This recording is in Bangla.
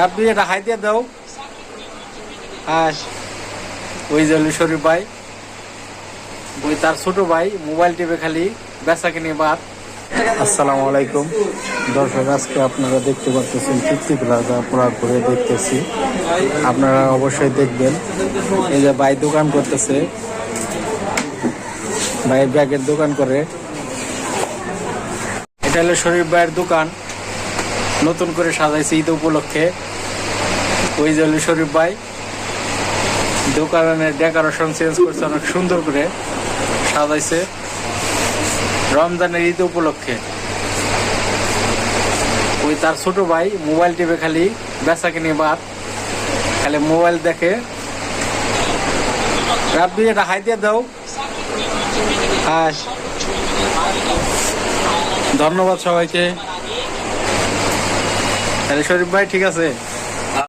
রাব্বি এটা হাই দিয়ে দাও। হ্যাঁ ওই যে শরীফ ভাই ওই তার ছোট ভাই মোবাইল টিপে খালি বেচা কিনে বাদ। আসসালামু আলাইকুম। দর্শক আজকে আপনারা দেখতে পাচ্ছেন তৃপ্তি প্লাজা পুরা ঘুরে দেখতেছি। আপনারা অবশ্যই দেখবেন। এই যে ভাই দোকান করতেছে। ভাই ব্যাগের দোকান করে। এটা হলো শরীফ ভাইয়ের দোকান। নতুন করে সাজাইছে ঈদ উপলক্ষে। ওই হলো শরীফ ভাই, দোকানের ডেকোরেশন চেঞ্জ করছে, অনেক সুন্দর করে সাজাইছে। রমজানের ঈদ উপলক্ষে। ওই তার ছোট ভাই, মোবাইল টিপে খালি বেচা কিনে বাদ। খালি মোবাইল দেখে। রাব্বি, এটা হাই দিয়ে দাও। হ্যাঁ ধন্যবাদ সবাইকে। তাহলে শরীফ ভাই ঠিক আছে?